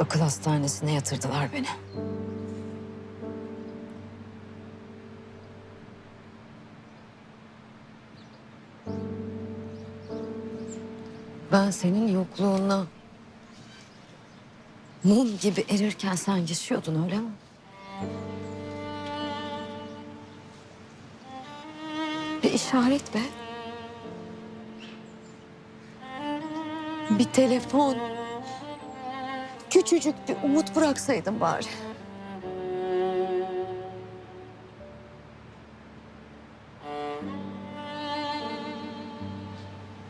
Akıl hastanesine yatırdılar beni. Ben senin yokluğuna mum gibi erirken sen yaşıyordun öyle mi? Bir işaret be. Bir telefon. Küçücük bir umut bıraksaydın bari.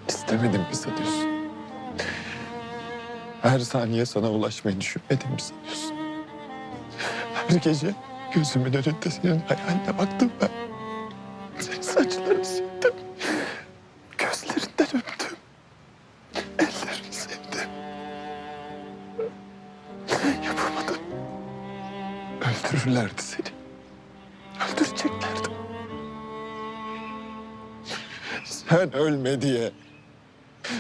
İstemedim mi sanıyorsun? Her saniye sana ulaşmayı düşünmedim mi sanıyorsun? Her gece gözümün önünde senin hayaline baktım ben. Öldürürlerdi seni. Öldüreceklerdi. Sen ölme diye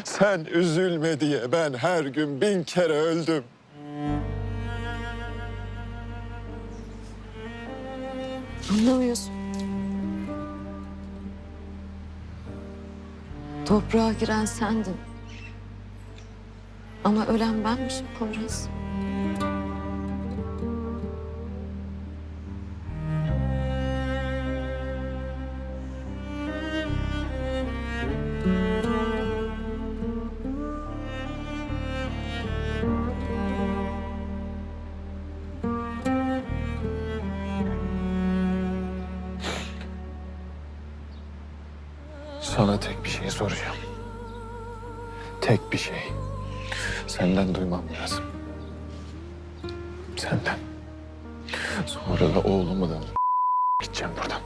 sen üzülme diye ben her gün bin kere öldüm. Anlamıyorsun. Toprağa giren sendin. Ama ölen benmişim Poyraz. Sana tek bir şey soracağım. Tek bir şey. Senden duymam lazım. Senden. Sonra da oğlumu da gideceğim buradan.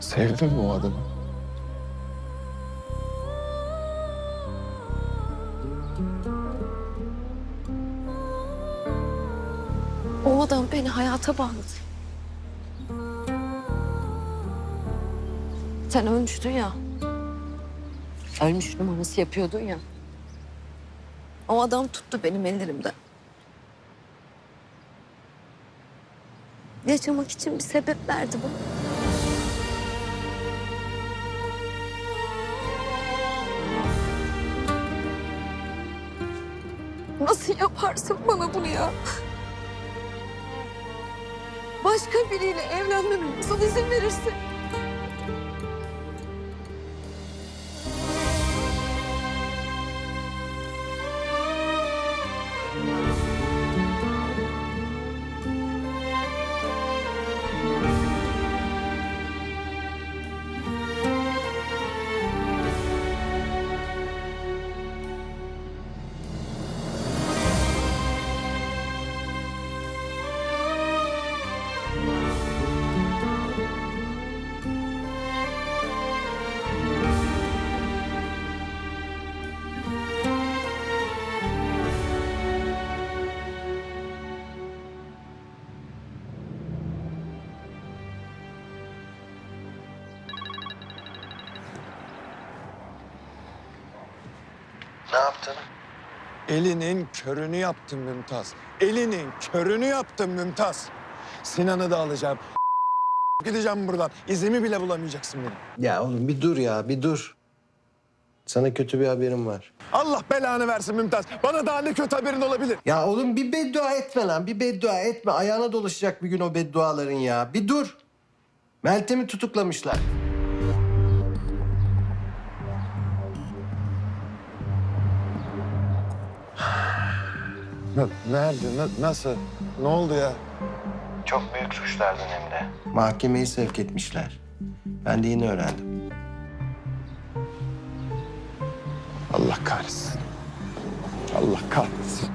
Sevdin mi o adamı? O adam beni hayata bağladı. Sen ölmüştün ya. Ölmüş numarası yapıyordun ya. O adam tuttu benim ellerimden. Yaşamak için bir sebep verdi bana. Nasıl yaparsın bana bunu ya? Başka biriyle evlenmeme nasıl izin verirsin? Ne yaptın? Elinin körünü yaptım Mümtaz. Elinin körünü yaptım Mümtaz. Sinan'ı da alacağım. Gideceğim buradan. İzimi bile bulamayacaksın benim. Ya oğlum bir dur ya, bir dur. Sana kötü bir haberim var. Allah belanı versin Mümtaz. Bana daha ne kötü haberin olabilir. Ya oğlum bir beddua etme lan, bir beddua etme. Ayağına dolaşacak bir gün o bedduaların ya. Bir dur. Meltem'i tutuklamışlar. Nerede? Na- nasıl? Ne oldu ya? Çok büyük suçlardan hem de. Mahkemeye sevk etmişler. Ben de yeni öğrendim. Allah kahretsin. Allah kahretsin.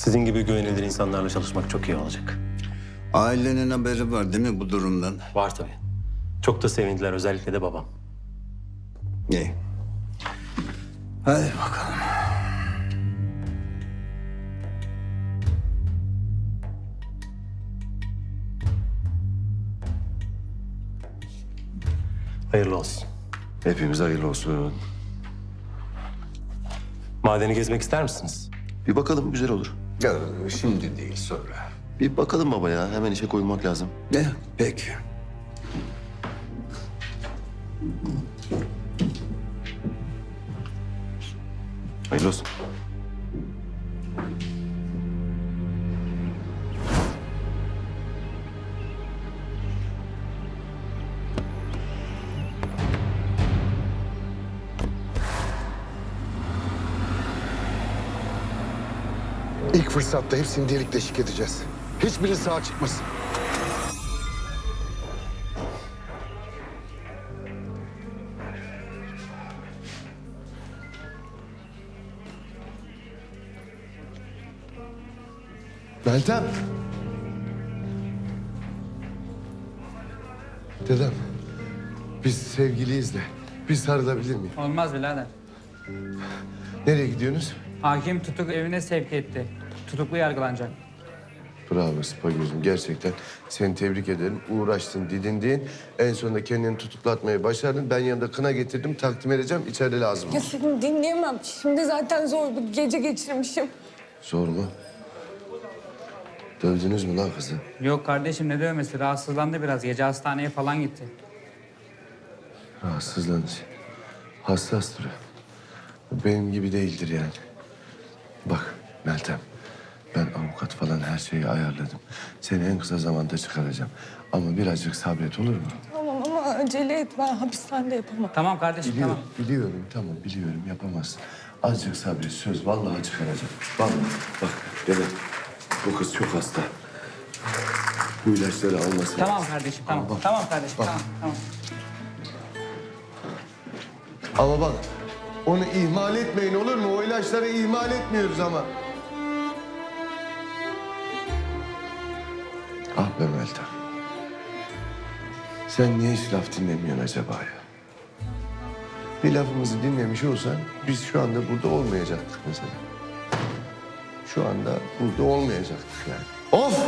Sizin gibi güvenilir insanlarla çalışmak çok iyi olacak. Ailenin haberi var değil mi bu durumdan? Var tabii. Çok da sevindiler özellikle de babam. İyi. Hadi bakalım. Hayırlı olsun. Hepimize hayırlı olsun. Madeni gezmek ister misiniz? Bir bakalım güzel olur. Ya, şimdi değil sonra. Bir bakalım baba ya. Hemen işe koyulmak lazım. Ne? Peki. Hayırlı olsun. İlk fırsatta hepsini delik deşik edeceğiz. Hiçbiri sağ çıkmasın. Meltem. Dedem. Biz sevgiliyiz de. Bir sarılabilir miyim? Olmaz birader. Nereye gidiyorsunuz? Hakim tutuk evine sevk etti. Tutuklu yargılanacak. Bravo Spagöz'üm gerçekten seni tebrik ederim. Uğraştın, didindin. En sonunda kendini tutuklatmayı başardın. Ben yanında kına getirdim, takdim edeceğim. İçeride lazım. Ya seni dinleyemem. Şimdi zaten zor bir gece geçirmişim. Zor mu? Dövdünüz mü lan kızı? Yok kardeşim ne dövmesi rahatsızlandı biraz. Gece hastaneye falan gitti. Rahatsızlandı. Hassastır. Benim gibi değildir yani. Bak Meltem, ben avukat falan her şeyi ayarladım. Seni en kısa zamanda çıkaracağım. Ama birazcık sabret olur mu? Tamam ama acele et. Ben hapishanede yapamam. Tamam kardeşim Biliyorum, tamam. biliyorum. Tamam, biliyorum. Yapamazsın. Azıcık sabret. Söz vallahi çıkaracağım. Vallahi. Bak dede, bu kız çok hasta. Bu ilaçları alması Tamam lazım. kardeşim tamam. Ama bak, Tamam kardeşim bak. tamam tamam. Ama bak, onu ihmal etmeyin olur mu? O ilaçları ihmal etmiyoruz ama. Ah be Meltem. Sen niye hiç laf dinlemiyorsun acaba ya? Bir lafımızı dinlemiş olsan biz şu anda burada olmayacaktık mesela. Şu anda burada olmayacaktık yani. Of!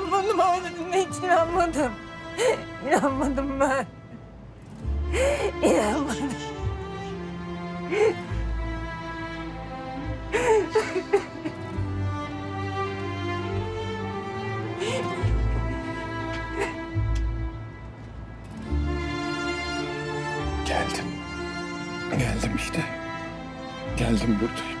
İnanmadım. Ailesine hiç inanmadım. İnanmadım ben. İnanmadım. Geldim. Geldim işte. Geldim buradayım.